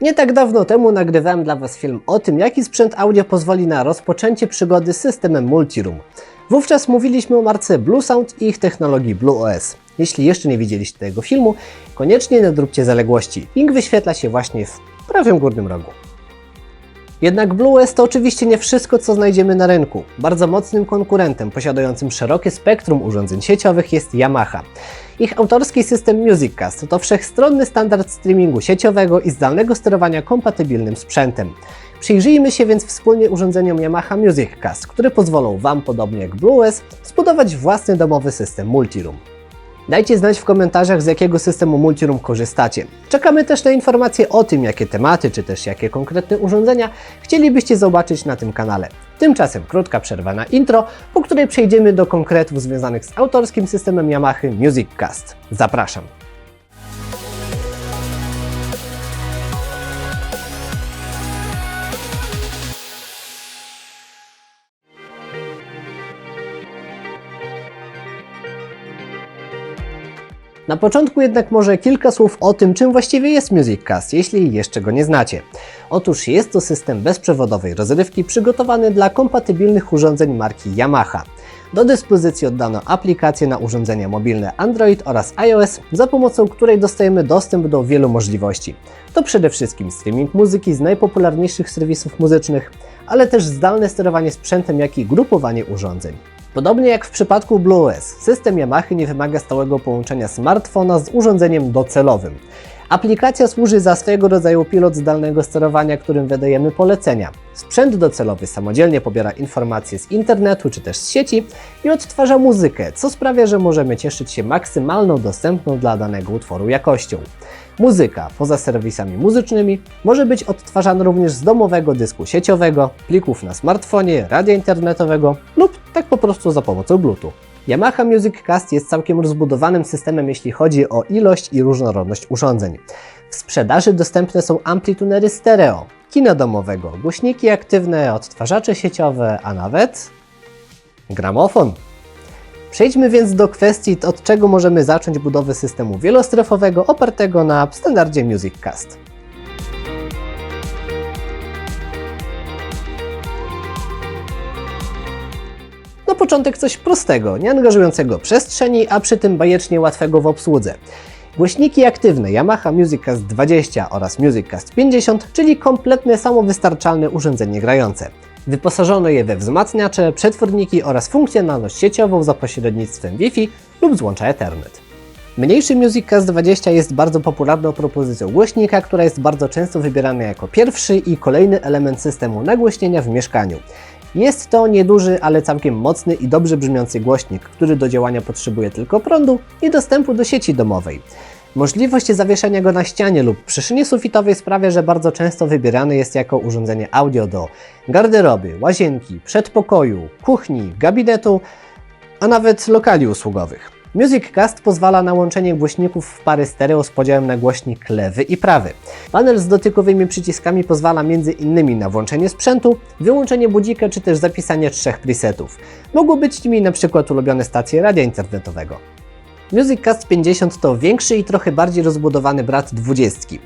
Nie tak dawno temu nagrywałem dla Was film o tym, jaki sprzęt audio pozwoli na rozpoczęcie przygody z systemem Multiroom. Wówczas mówiliśmy o marce Blue Sound i ich technologii Blue OS. Jeśli jeszcze nie widzieliście tego filmu, koniecznie nadróbcie zaległości. Link wyświetla się właśnie w prawym górnym rogu. Jednak BlueOS to oczywiście nie wszystko, co znajdziemy na rynku. Bardzo mocnym konkurentem posiadającym szerokie spektrum urządzeń sieciowych jest Yamaha. Ich autorski system MusicCast to wszechstronny standard streamingu sieciowego i zdalnego sterowania kompatybilnym sprzętem. Przyjrzyjmy się więc wspólnie urządzeniom Yamaha MusicCast, które pozwolą Wam, podobnie jak BlueOS, zbudować własny domowy system Multiroom. Dajcie znać w komentarzach, z jakiego systemu Multiroom korzystacie. Czekamy też na informacje o tym, jakie tematy, czy też jakie konkretne urządzenia chcielibyście zobaczyć na tym kanale. Tymczasem krótka przerwa na intro, po której przejdziemy do konkretów związanych z autorskim systemem Yamaha MusicCast. Zapraszam. Na początku jednak może kilka słów o tym, czym właściwie jest MusicCast, jeśli jeszcze go nie znacie. Otóż jest to system bezprzewodowej rozrywki przygotowany dla kompatybilnych urządzeń marki Yamaha. Do dyspozycji oddano aplikację na urządzenia mobilne Android oraz iOS, za pomocą której dostajemy dostęp do wielu możliwości. To przede wszystkim streaming muzyki z najpopularniejszych serwisów muzycznych, ale też zdalne sterowanie sprzętem, jak i grupowanie urządzeń. Podobnie jak w przypadku BlueOS, system Yamaha nie wymaga stałego połączenia smartfona z urządzeniem docelowym. Aplikacja służy za swego rodzaju pilot zdalnego sterowania, którym wydajemy polecenia. Sprzęt docelowy samodzielnie pobiera informacje z internetu czy też z sieci i odtwarza muzykę, co sprawia, że możemy cieszyć się maksymalną dostępną dla danego utworu jakością. Muzyka, poza serwisami muzycznymi, może być odtwarzana również z domowego dysku sieciowego, plików na smartfonie, radia internetowego lub tak po prostu za pomocą Bluetooth. Yamaha Music Cast jest całkiem rozbudowanym systemem, jeśli chodzi o ilość i różnorodność urządzeń. W sprzedaży dostępne są amplitunery stereo, kina domowego, głośniki aktywne, odtwarzacze sieciowe, a nawet gramofon. Przejdźmy więc do kwestii, od czego możemy zacząć budowę systemu wielostrefowego opartego na standardzie MusicCast. Na początek coś prostego, nie angażującego przestrzeni, a przy tym bajecznie łatwego w obsłudze. Głośniki aktywne Yamaha MusicCast 20 oraz MusicCast 50, czyli kompletne samowystarczalne urządzenie grające. Wyposażono je we wzmacniacze, przetworniki oraz funkcjonalność sieciową za pośrednictwem Wi-Fi lub złącza Ethernet. Mniejszy MusicCast 20 jest bardzo popularną propozycją głośnika, która jest bardzo często wybierana jako pierwszy i kolejny element systemu nagłośnienia w mieszkaniu. Jest to nieduży, ale całkiem mocny i dobrze brzmiący głośnik, który do działania potrzebuje tylko prądu i dostępu do sieci domowej. Możliwość zawieszenia go na ścianie lub przy szynie sufitowej sprawia, że bardzo często wybierany jest jako urządzenie audio do garderoby, łazienki, przedpokoju, kuchni, gabinetu, a nawet lokali usługowych. MusicCast pozwala na łączenie głośników w pary stereo z podziałem na głośnik lewy i prawy. Panel z dotykowymi przyciskami pozwala m.in. na włączenie sprzętu, wyłączenie budzika czy też zapisanie trzech presetów. Mogą być nimi np. ulubione stacje radia internetowego. MusicCast 50 to większy i trochę bardziej rozbudowany brat 20.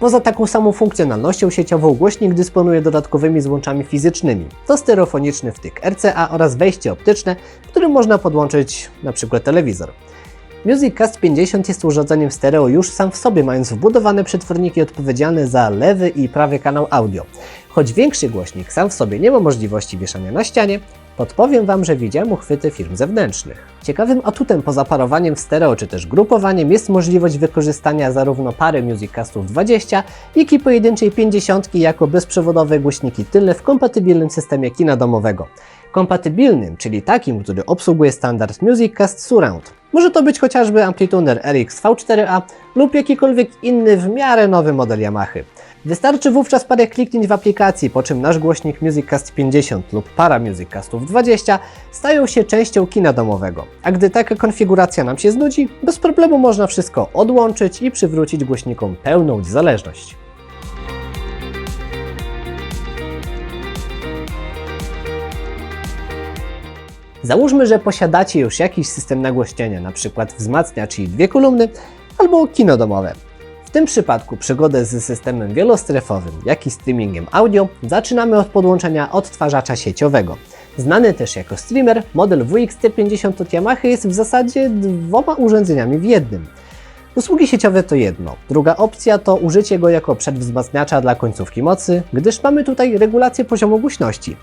Poza taką samą funkcjonalnością sieciową głośnik dysponuje dodatkowymi złączami fizycznymi. To stereofoniczny wtyk RCA oraz wejście optyczne, którym można podłączyć np. telewizor. MusicCast 50 jest urządzeniem stereo już sam w sobie, mając wbudowane przetworniki odpowiedzialne za lewy i prawy kanał audio. Choć większy głośnik sam w sobie nie ma możliwości wieszania na ścianie, podpowiem Wam, że widziałem uchwyty firm zewnętrznych. Ciekawym atutem poza parowaniem w stereo czy też grupowaniem jest możliwość wykorzystania zarówno pary MusicCastów 20, jak i pojedynczej 50 jako bezprzewodowe głośniki tylne w kompatybilnym systemie kina domowego. Kompatybilnym, czyli takim, który obsługuje standard MusicCast Surround. Może to być chociażby amplituner RX V4A lub jakikolwiek inny w miarę nowy model Yamaha. Wystarczy wówczas parę kliknięć w aplikacji, po czym nasz głośnik MusicCast 50 lub para MusicCastów 20 stają się częścią kina domowego. A gdy taka konfiguracja nam się znudzi, bez problemu można wszystko odłączyć i przywrócić głośnikom pełną zależność. Załóżmy, że posiadacie już jakiś system nagłośnienia, np. wzmacniacz i dwie kolumny, albo kino domowe. W tym przypadku przygodę z systemem wielostrefowym, jak i streamingiem audio zaczynamy od podłączenia odtwarzacza sieciowego. Znany też jako streamer, model WXT50 od Yamaha jest w zasadzie dwoma urządzeniami w jednym. Usługi sieciowe to jedno. Druga opcja to użycie go jako przedwzmacniacza dla końcówki mocy, gdyż mamy tutaj regulację poziomu głośności.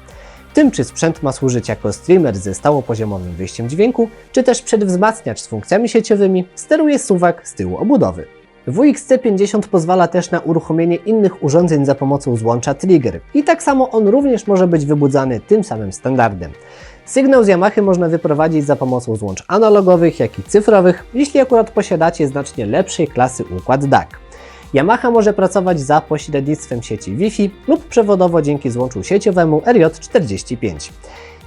Tym czy sprzęt ma służyć jako streamer ze stałopoziomowym wyjściem dźwięku, czy też przedwzmacniacz z funkcjami sieciowymi, steruje suwak z tyłu obudowy. WXC50 pozwala też na uruchomienie innych urządzeń za pomocą złącza Trigger i tak samo on również może być wybudzany tym samym standardem. Sygnał z Yamahy można wyprowadzić za pomocą złącz analogowych, jak i cyfrowych, jeśli akurat posiadacie znacznie lepszej klasy układ DAC. Yamaha może pracować za pośrednictwem sieci Wi-Fi lub przewodowo dzięki złączu sieciowemu RJ45.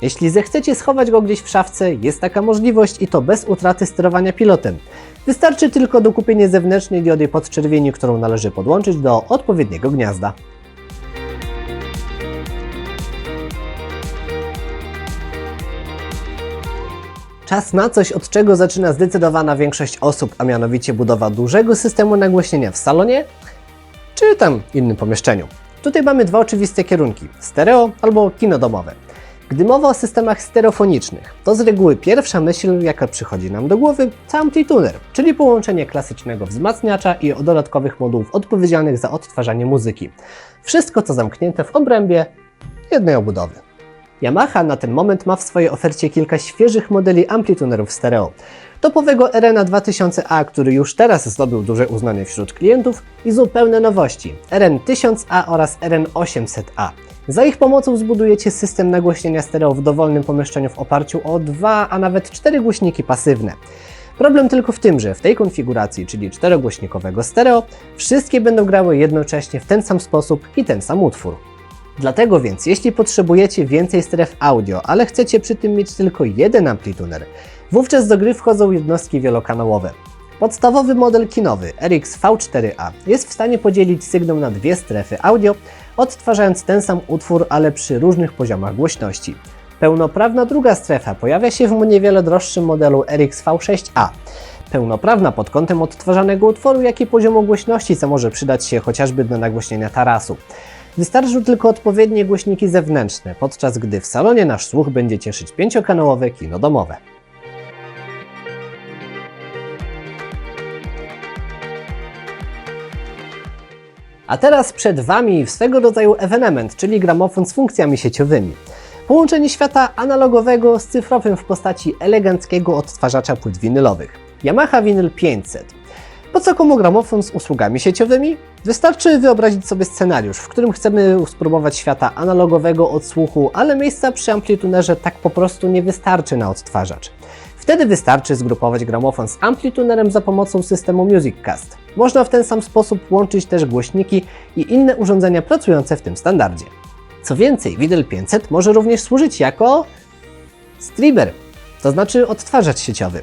Jeśli zechcecie schować go gdzieś w szafce, jest taka możliwość i to bez utraty sterowania pilotem. Wystarczy tylko dokupienie zewnętrznej diody podczerwieni, którą należy podłączyć do odpowiedniego gniazda. Czas na coś, od czego zaczyna zdecydowana większość osób, a mianowicie budowa dużego systemu nagłośnienia w salonie czy tam innym pomieszczeniu. Tutaj mamy dwa oczywiste kierunki: stereo albo kino domowe. Gdy mowa o systemach stereofonicznych, to z reguły pierwsza myśl, jaka przychodzi nam do głowy, to amplituner, czyli połączenie klasycznego wzmacniacza i dodatkowych modułów odpowiedzialnych za odtwarzanie muzyki. Wszystko to zamknięte w obrębie jednej obudowy. Yamaha na ten moment ma w swojej ofercie kilka świeżych modeli amplitunerów stereo. Topowego Arena 2000A, który już teraz zdobył duże uznanie wśród klientów i zupełne nowości RN 1000A oraz RN 800A. Za ich pomocą zbudujecie system nagłośnienia stereo w dowolnym pomieszczeniu w oparciu o dwa, a nawet cztery głośniki pasywne. Problem tylko w tym, że w tej konfiguracji, czyli czterogłośnikowego stereo, wszystkie będą grały jednocześnie w ten sam sposób i ten sam utwór. Dlatego więc, jeśli potrzebujecie więcej stref audio, ale chcecie przy tym mieć tylko jeden amplituner, wówczas do gry wchodzą jednostki wielokanałowe. Podstawowy model kinowy RX V4A jest w stanie podzielić sygnał na dwie strefy audio, odtwarzając ten sam utwór, ale przy różnych poziomach głośności. Pełnoprawna druga strefa pojawia się w niewiele droższym modelu RX V6A. Pełnoprawna pod kątem odtwarzanego utworu, jak i poziomu głośności, co może przydać się chociażby do nagłośnienia tarasu. Wystarczą tylko odpowiednie głośniki zewnętrzne, podczas gdy w salonie nasz słuch będzie cieszyć pięciokanałowe kino domowe. A teraz przed Wami swego rodzaju ewenement, czyli gramofon z funkcjami sieciowymi. Połączenie świata analogowego z cyfrowym w postaci eleganckiego odtwarzacza płyt winylowych. Yamaha Vinyl 500. Po co komu gramofon z usługami sieciowymi? Wystarczy wyobrazić sobie scenariusz, w którym chcemy spróbować świata analogowego odsłuchu, ale miejsca przy amplitunerze tak po prostu nie wystarczy na odtwarzacz. Wtedy wystarczy zgrupować gramofon z amplitunerem za pomocą systemu MusicCast. Można w ten sam sposób łączyć też głośniki i inne urządzenia pracujące w tym standardzie. Co więcej, Widel 500 może również służyć jako streamer, to znaczy odtwarzacz sieciowy.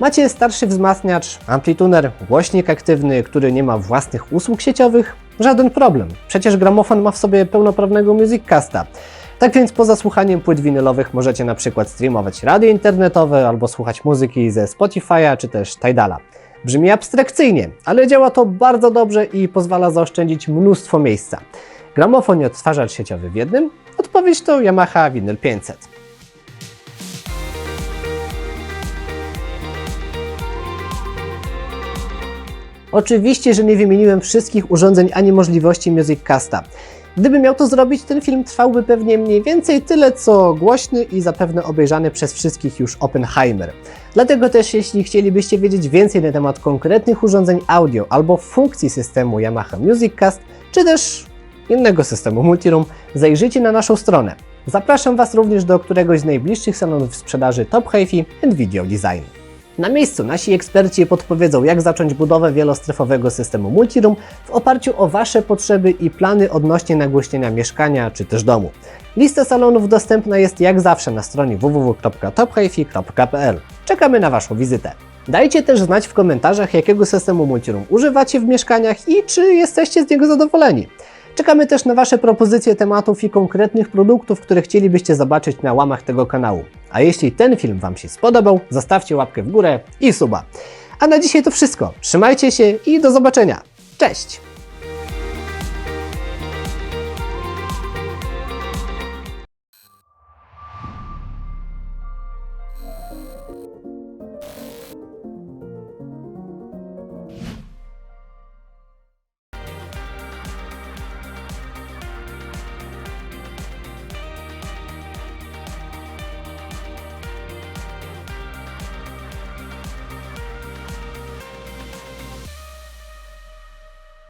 Macie starszy wzmacniacz, amplituner, głośnik aktywny, który nie ma własnych usług sieciowych? Żaden problem. Przecież gramofon ma w sobie pełnoprawnego MusicCasta. Tak więc poza słuchaniem płyt winylowych możecie na przykład streamować radio internetowe albo słuchać muzyki ze Spotify'a czy też Tidala. Brzmi abstrakcyjnie, ale działa to bardzo dobrze i pozwala zaoszczędzić mnóstwo miejsca. Gramofon i odtwarzacz sieciowy w jednym? Odpowiedź to Yamaha Vinyl 500. Oczywiście, że nie wymieniłem wszystkich urządzeń ani możliwości MusicCasta. Gdybym miał to zrobić, ten film trwałby pewnie mniej więcej tyle, co głośny i zapewne obejrzany przez wszystkich już Oppenheimer. Dlatego też, jeśli chcielibyście wiedzieć więcej na temat konkretnych urządzeń audio albo funkcji systemu Yamaha MusicCast, czy też innego systemu Multiroom, zajrzyjcie na naszą stronę. Zapraszam Was również do któregoś z najbliższych salonów sprzedaży Top Hi-Fi and Video Design. Na miejscu nasi eksperci podpowiedzą, jak zacząć budowę wielostrefowego systemu Multiroom w oparciu o Wasze potrzeby i plany odnośnie nagłośnienia mieszkania czy też domu. Lista salonów dostępna jest jak zawsze na stronie www.tophifi.pl. Czekamy na Waszą wizytę. Dajcie też znać w komentarzach, jakiego systemu Multiroom używacie w mieszkaniach i czy jesteście z niego zadowoleni. Czekamy też na Wasze propozycje tematów i konkretnych produktów, które chcielibyście zobaczyć na łamach tego kanału. A jeśli ten film Wam się spodobał, zostawcie łapkę w górę i suba. A na dzisiaj to wszystko. Trzymajcie się i do zobaczenia. Cześć!